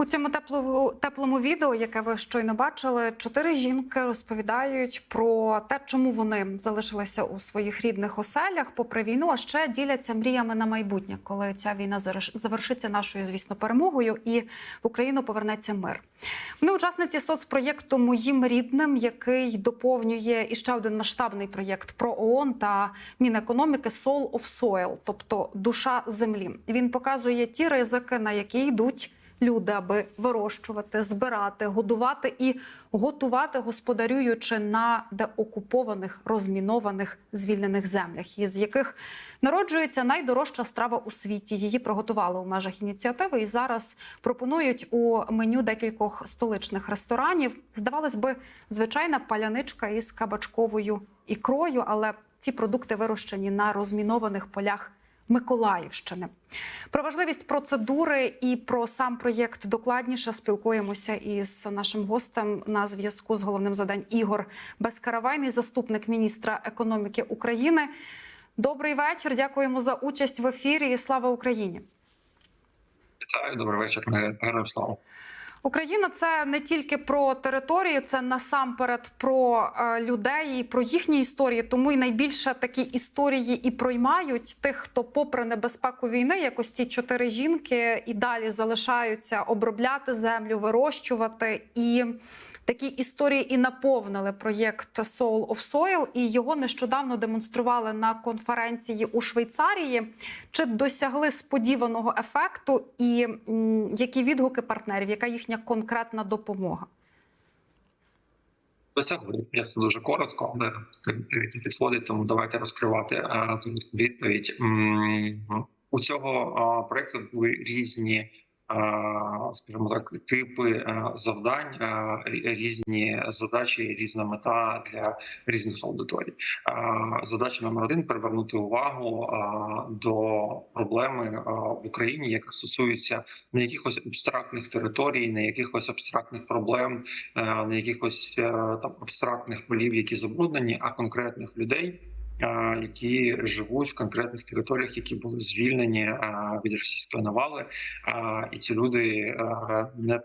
У цьому теплому, теплому відео, яке ви щойно бачили, чотири жінки розповідають про те, чому вони залишилися у своїх рідних оселях попри війну, а ще діляться мріями на майбутнє, коли ця війна завершиться нашою, звісно, перемогою, і в Україну повернеться мир. Вони учасниці соцпроєкту Моїм рідним, який доповнює іще один масштабний проєкт про ООН та Мінекономіки Soul of Soil, тобто душа землі. Він показує ті ризики, на які йдуть люди, аби вирощувати, збирати, годувати і готувати, господарюючи на деокупованих, розмінованих, звільнених землях, із яких народжується найдорожча страва у світі. Її приготували у межах ініціативи і зараз пропонують у меню декількох столичних ресторанів. Здавалось би, звичайна паляничка із кабачковою ікрою, але ці продукти вирощені на розмінованих полях. Миколаївщини. Про важливість процедури і про сам проєкт докладніше спілкуємося із нашим гостем на зв'язку з головним задань Ігор Безкаравайний, заступник міністра економіки України. Добрий вечір. Дякуємо за участь в ефірі. і Слава Україні! Вітаю, добрий вечір. Героям слава. Україна це не тільки про територію, це насамперед про е, людей і про їхні історії. Тому і найбільше такі історії і проймають тих, хто, попри небезпеку війни, якось ці чотири жінки і далі залишаються обробляти землю, вирощувати і. Такі історії і наповнили проєкт Soul of Soil, і його нещодавно демонстрували на конференції у Швейцарії. Чи досягли сподіваного ефекту, і які відгуки партнерів, яка їхня конкретна допомога? Я це дуже коротко, але підходить, тому давайте розкривати е, відповідь. У цього е, проекту були різні, скажімо так, типи е, завдань, е, різні задачі, різна мета для різних аудиторій. Е, Задача номер один привернути увагу е, до проблеми е, в Україні, яка стосується не якихось абстрактних територій, не якихось абстрактних проблем, е, не якихось е, там абстрактних полів, які забруднені, а конкретних людей, е, які живуть в конкретних територіях, які були звільнені від російської навали, і ці люди не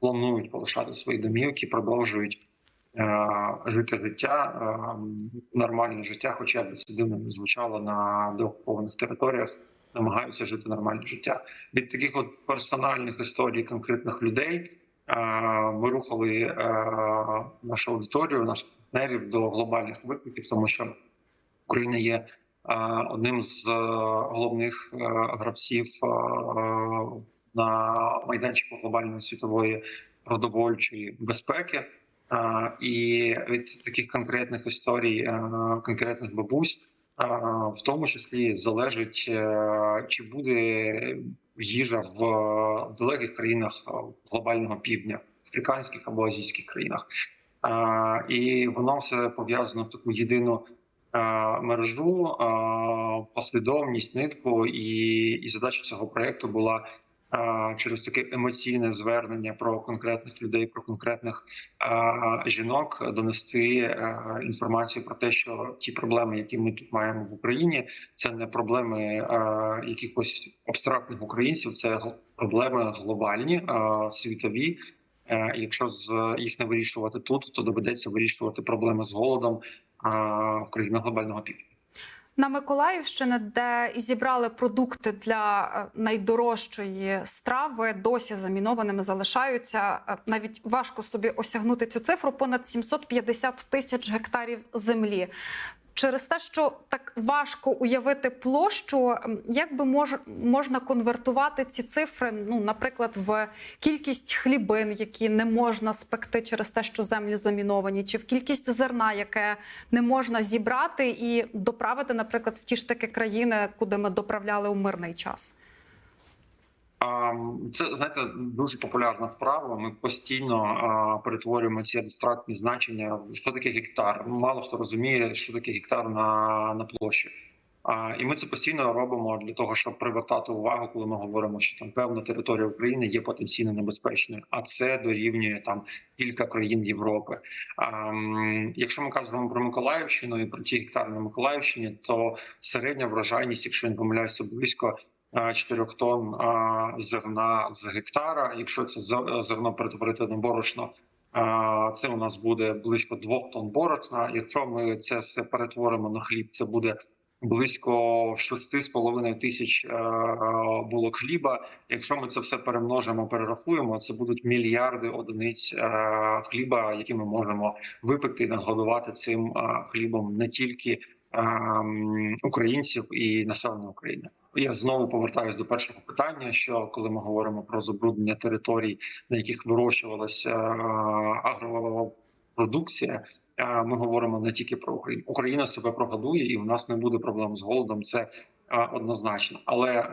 планують полишати свої домівки, продовжують. Жити життя нормальне життя, хоча б це дивно не звучало на деокупованих територіях, намагаються жити нормальне життя. Від таких от персональних історій конкретних людей ми рухали нашу аудиторію, наших партнерів до глобальних викликів, тому що Україна є е, одним з е, головних е, гравців на майданчику глобальної світової продовольчої безпеки. І від таких конкретних історій, конкретних бабусь, в тому числі залежить, чи буде їжа в далеких країнах глобального півдня, африканських або азійських країнах. І воно все пов'язано в таку єдину мережу, е, послідовність, нитку, і, і задача цього проекту була е, через таке емоційне звернення про конкретних людей, про конкретних е, жінок донести е, інформацію про те, що ті проблеми, які ми тут маємо в Україні, це не проблеми е, якихось абстрактних українців, це проблеми глобальні, е, світові. Е, Якщо з їх не вирішувати тут, то доведеться вирішувати проблеми з голодом е, в країнах глобального півдня. На Миколаївщині, де зібрали продукти для е, найдорожчої страви, досі замінованими залишаються. Е, Навіть важко собі осягнути цю цифру. Понад 750 тисяч гектарів землі. Через те, що так важко уявити площу, як би мож, можна конвертувати ці цифри, ну, наприклад, в кількість хлібин, які не можна спекти через те, що землі заміновані, чи в кількість зерна, яке не можна зібрати і доправити, наприклад, в ті ж таки країни, куди ми доправляли у мирний час. А, Це знаєте дуже популярна вправа. Ми постійно перетворюємо ці абстрактні значення. Що таке гектар? Мало хто розуміє, що таке гектар на, на площі. А, І ми це постійно робимо для того, щоб привертати увагу, коли ми говоримо, що там певна територія України є потенційно небезпечною, а це дорівнює там кілька країн Європи. А, Якщо ми кажемо про Миколаївщину і про ті гектари на Миколаївщині, то середня врожайність, якщо я не помиляюся, близько е, 4 тонн е, зерна з гектара. Якщо це зе- зерно перетворити на борошно, е, це у нас буде близько 2 тонн борошна. Якщо ми це все перетворимо на хліб, це буде близько 6,5 тисяч е, булок хліба. Якщо ми це все перемножимо, перерахуємо, це будуть мільярди одиниць е, хліба, які ми можемо випекти і нагодувати цим е, хлібом не тільки українців і населення України. Я знову повертаюся до першого питання: що коли ми говоримо про забруднення територій, на яких вирощувалася е, агропродукція, е, ми говоримо не тільки про Україну. Україна себе прогодує, і у нас не буде проблем з голодом. Це е, однозначно, але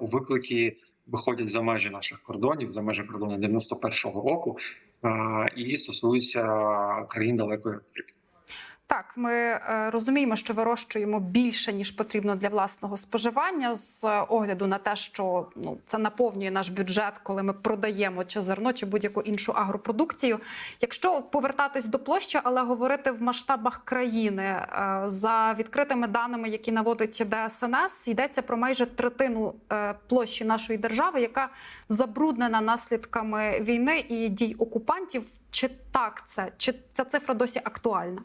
виклики виходять за межі наших кордонів, за межі кордону 91-го року, і стосуються країн далекої Африки. Так, ми е, розуміємо, що вирощуємо більше ніж потрібно для власного споживання з огляду на те, що ну це наповнює наш бюджет, коли ми продаємо чи зерно, чи будь-яку іншу агропродукцію. Якщо повертатись до площі, але говорити в масштабах країни е, за відкритими даними, які наводить ДСНС, йдеться про майже третину е, площі нашої держави, яка забруднена наслідками війни і дій окупантів. Чи так це? Чи ця цифра досі актуальна?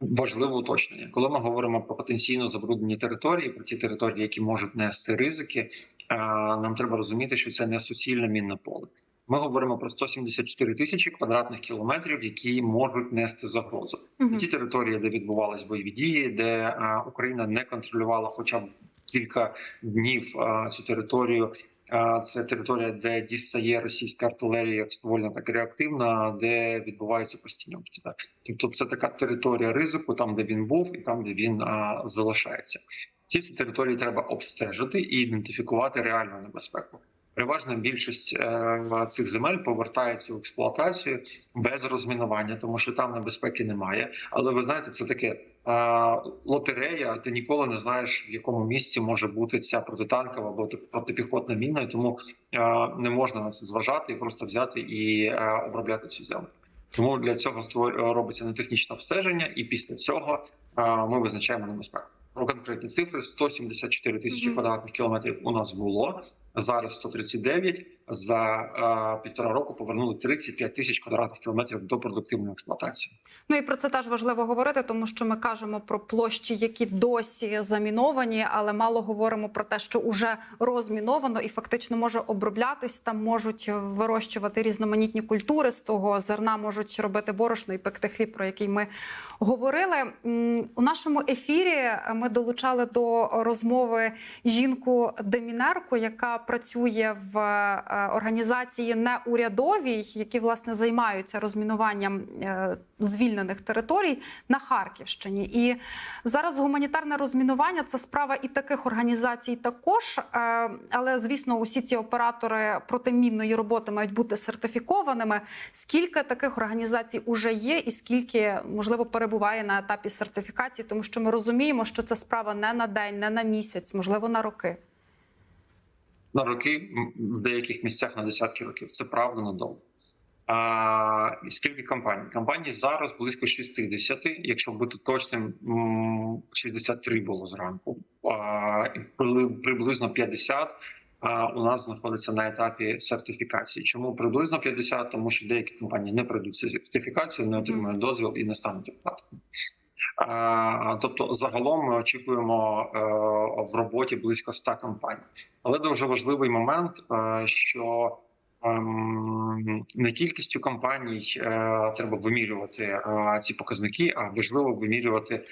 Важливе уточнення, коли ми говоримо про потенційно забруднені території, про ті території, які можуть нести ризики, е, нам треба розуміти, що це не суцільне мінне поле. Ми говоримо про 174 тисячі квадратних кілометрів, які можуть нести загрозу. Мгм. Ті території, де відбувались бойові дії, де е, Україна не контролювала хоча б кілька днів е, цю територію. Це територія, де дістає російська артилерія ствольна, так реактивна, де відбуваються постійні обстріли. Тобто, це така територія ризику, там де він був, і там де він а, залишається. Ці всі території треба обстежити і ідентифікувати реальну небезпеку. Переважна більшість е, цих земель повертається в експлуатацію без розмінування, тому що там небезпеки немає. Але ви знаєте, це таке е, лотерея. Ти ніколи не знаєш, в якому місці може бути ця протитанкова або протипіхотна міна, і тому е, не можна на це зважати і просто взяти і е, обробляти цю землю. Тому для цього робиться нетехнічне обстеження, і після цього е, ми визначаємо небезпеку. Про конкретні цифри: 174 тисячі квадратних кілометрів у нас було. Зараз 139. За е, півтора року повернули 35 тисяч квадратних кілометрів до продуктивної експлуатації. Ну і про це теж важливо говорити, тому що ми кажемо про площі, які досі заміновані, але мало говоримо про те, що вже розміновано і фактично може оброблятись. Там можуть вирощувати різноманітні культури з того зерна, можуть робити борошно і пекти хліб, про який ми говорили. У нашому ефірі ми долучали до розмови жінку Демінерку, яка працює в е, організації неурядовій, які власне займаються розмінуванням е, звільнених територій на Харківщині. І зараз гуманітарне розмінування це справа і таких організацій також. Е, Але звісно, усі ці оператори протимінної роботи мають бути сертифікованими. Скільки таких організацій уже є, і скільки можливо перебуває на етапі сертифікації, тому що ми розуміємо, що це справа не на день, не на місяць, можливо, на роки. На роки в деяких місцях на десятки років. Це правда надовго. А скільки компаній? Компаній зараз близько 60, якщо бути точним, м, 63 було зранку. А, приблизно 50 а, у нас знаходиться на етапі сертифікації. Чому приблизно 50? Тому що деякі компанії не пройдуть сертифікацію, не отримують дозвіл і не стануть оплатами. А, Тобто, загалом ми очікуємо е, в роботі близько 100 компаній. Але дуже важливий момент, е, що ем, не кількістю компаній е, треба вимірювати е, ці показники, а важливо вимірювати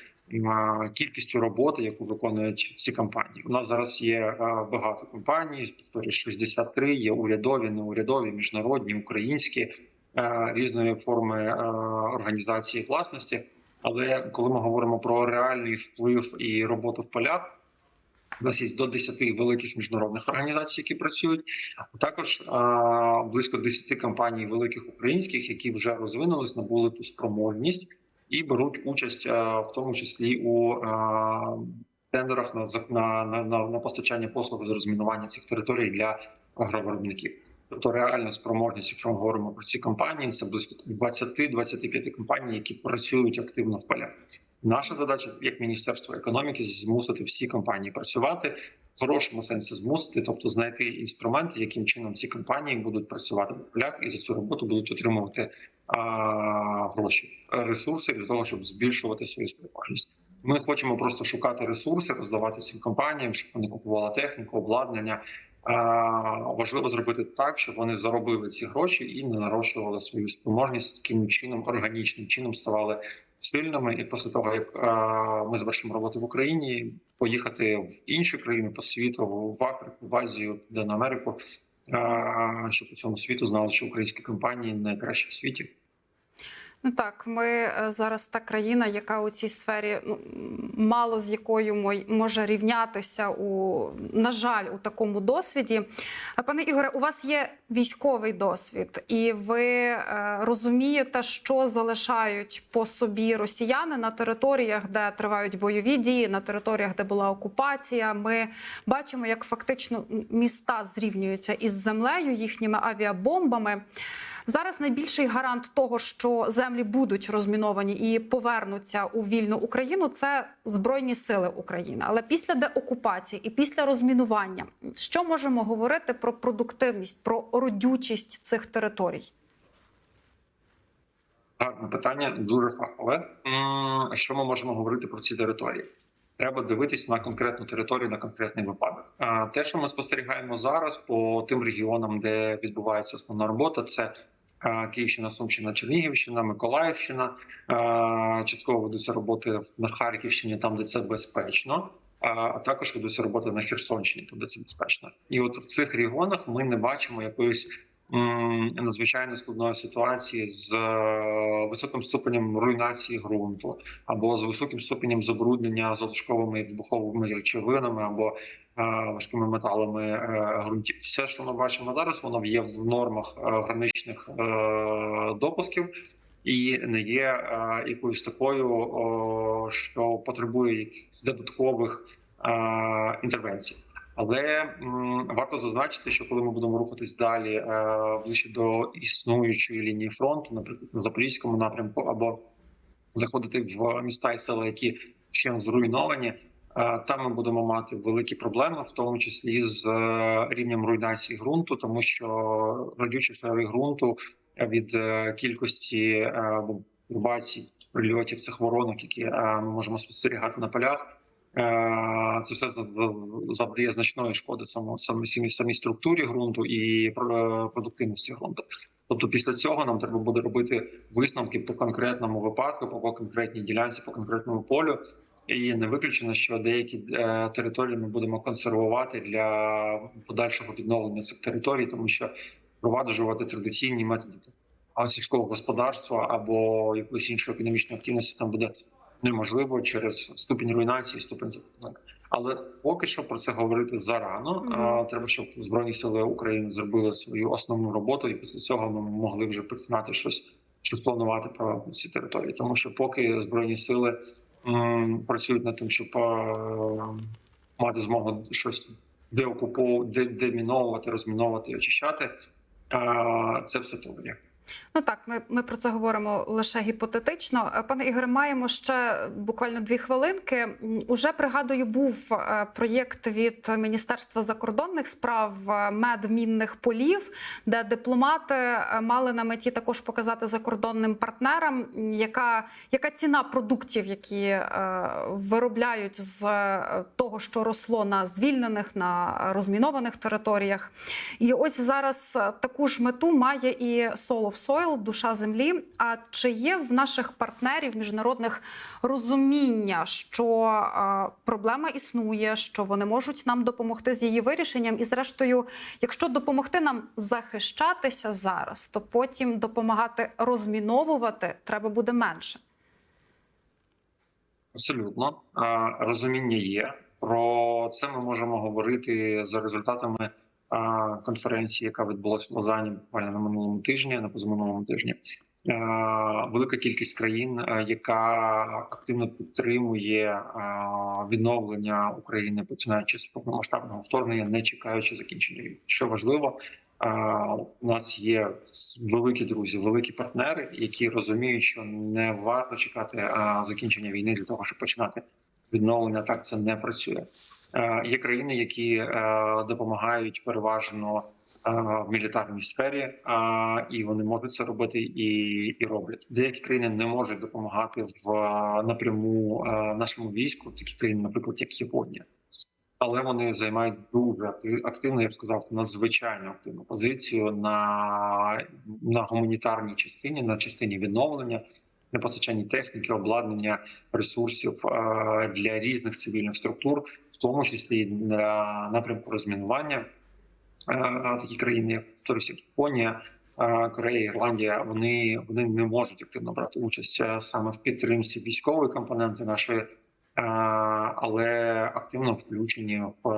кількістю роботи, яку виконують ці компанії. У нас зараз є е, багато компаній, повторюю, 63, є урядові, неурядові, міжнародні, українські е, різної форми е, організації власності. Але коли ми говоримо про реальний вплив і роботу в полях, у нас є до 10 великих міжнародних організацій, які працюють. Також а, близько 10 компаній великих українських, які вже розвинулись, набули ту спроможність і беруть участь, а, в тому числі у а, тендерах на, на, на, на постачання послуг з розмінування цих територій для агровиробників. Тобто реальна спроможність, якщо ми говоримо про ці компанії, це близько 20-25 компаній, які працюють активно в полях. Наша задача як міністерство економіки змусити всі компанії працювати в хорошому сенсі змусити, тобто знайти інструменти, яким чином ці компанії будуть працювати на полях і за цю роботу будуть отримувати а, гроші, ресурси для того, щоб збільшувати свою спроможність. Ми хочемо просто шукати ресурси, роздавати цим компаніям, щоб вони купували техніку, обладнання. А, важливо зробити так, щоб вони заробили ці гроші і не нарощували свою спроможність таким чином, органічним чином ставали сильними. І після того як ми завершимо роботу в Україні, поїхати в інші країни по світу, в- Африку, в Азію, Південну Америку, щоб по всьому світу знали, що українські компанії найкращі в світі. Ну так, ми е, зараз та країна, яка у цій сфері ну, мало з якою може рівнятися у на жаль у такому досвіді. Пане Ігоре, у вас є військовий досвід, і ви е, розумієте, що залишають по собі росіяни на територіях, де тривають бойові дії, на територіях, де була окупація. Ми бачимо, як фактично міста зрівнюються із землею їхніми авіабомбами. Зараз найбільший гарант того, що землі будуть розміновані і повернуться у вільну Україну, це збройні сили України. Але після деокупації і після розмінування, що можемо говорити про продуктивність, про родючість цих територій? Гарне питання, дуже фахове. Що ми можемо говорити про ці території? Треба дивитись на конкретну територію, на конкретний випадок. Те, що ми спостерігаємо зараз по тим регіонам, де відбувається основна робота, це Київщина, Сумщина, Чернігівщина, Миколаївщина. Частково ведуться роботи на Харківщині, там де це безпечно. А також ведуться роботи на Херсонщині, там де це безпечно. І от в цих регіонах ми не бачимо якоїсь надзвичайно складної ситуації з е, високим ступенем руйнації ґрунту або з високим ступенем забруднення залишковими вибуховими речовинами або важкими металами е, ґрунтів. Все, що ми бачимо зараз, воно є в нормах е, граничних е, допусків. І не є е, якоюсь такою, що потребує додаткових е, інтервенцій. Але варто зазначити, що коли ми будемо рухатись далі е, ближче до існуючої лінії фронту, наприклад, на запорізькому напрямку, або заходити в міста і села, які ще зруйновані, е, там ми будемо мати великі проблеми, в тому числі з е, рівнем руйнації ґрунту, тому що родючі шари ґрунту від е, кількості е, прильотів цих воронок, які е, ми можемо спостерігати на полях. Е, Це все завдає значної шкоди самому самій самій структурі ґрунту і про- продуктивності ґрунту. Тобто, після цього нам треба буде робити висновки по конкретному випадку, по конкретній ділянці, по конкретному полю. І не виключено, що деякі е, території ми будемо консервувати для подальшого відновлення цих територій, тому що впроваджувати традиційні методи сільського господарства або якоїсь іншої економічної активності там буде неможливо через ступінь руйнації, ступінь забруднення. Але поки що про це говорити зарано. Мгм. А, Треба, щоб збройні сили України зробили свою основну роботу, і після цього ми могли вже починати щось, щось планувати про ці території. Тому що поки збройні сили працюють над тим, щоб е, мати змогу щось деокуповувати, де, деміновувати, розміновувати очищати, е, це все теорія. Ну так, ми, ми про це говоримо лише гіпотетично. Е, Пане Ігоре, маємо ще буквально дві хвилинки. Уже пригадую, був е, проєкт від Міністерства закордонних справ е, мед мінних полів, де дипломати мали на меті також показати закордонним партнерам, яка, яка ціна продуктів, які виробляють з того, що росло на звільнених на розмінованих територіях. І ось зараз таку ж мету має і of Soil, душа землі. А чи є в наших партнерів міжнародних розуміння, що е, проблема існує, що вони можуть нам допомогти з її вирішенням? І, зрештою, якщо допомогти нам захищатися зараз, то потім допомагати розміновувати треба буде менше. Абсолютно А, розуміння є. Про це ми можемо говорити за результатами конференції, яка відбулася в Лозані буквально на минулому тижні, на позаминулому тижні. Велика кількість країн, яка активно підтримує відновлення України, починаючи з повномасштабного вторгнення, не чекаючи закінчення війни. Що важливо, У нас є великі друзі, великі партнери, які розуміють, що не варто чекати закінчення війни для того, щоб починати відновлення. Так це не працює. Е, Є країни, які е, допомагають переважно е, в мілітарній сфері, і вони можуть це робити і, і роблять. Деякі країни не можуть допомагати в напряму нашому війську, такі країни, наприклад, як Японія. Але вони займають дуже активну, я б сказав, надзвичайно активну позицію на, на гуманітарній частині, на частині відновлення, на постачанні техніки, обладнання, ресурсів для різних цивільних структур, в тому числі на напрямку розмінування. Е, Такі країни, як як Японія, е, Корея, Ірландія, вони, вони не можуть активно брати участь е, саме в підтримці військової компоненти нашої, але активно включені в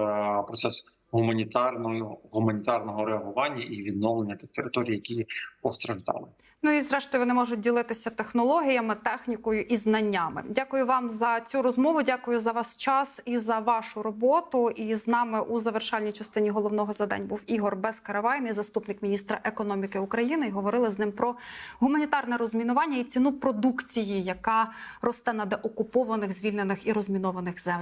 процес гуманітарного гуманітарного реагування і відновлення тих територій, які постраждали. Ну і зрештою вони можуть ділитися технологіями, технікою і знаннями. Дякую вам за цю розмову. Дякую за ваш час і за вашу роботу. І з нами у завершальній частині головного задань був Ігор Безкаравайний, заступник міністра економіки України. І говорили з ним про гуманітарне розмінування і ціну продукції, яка росте на деокупованих, звільнених і розмінованих землях.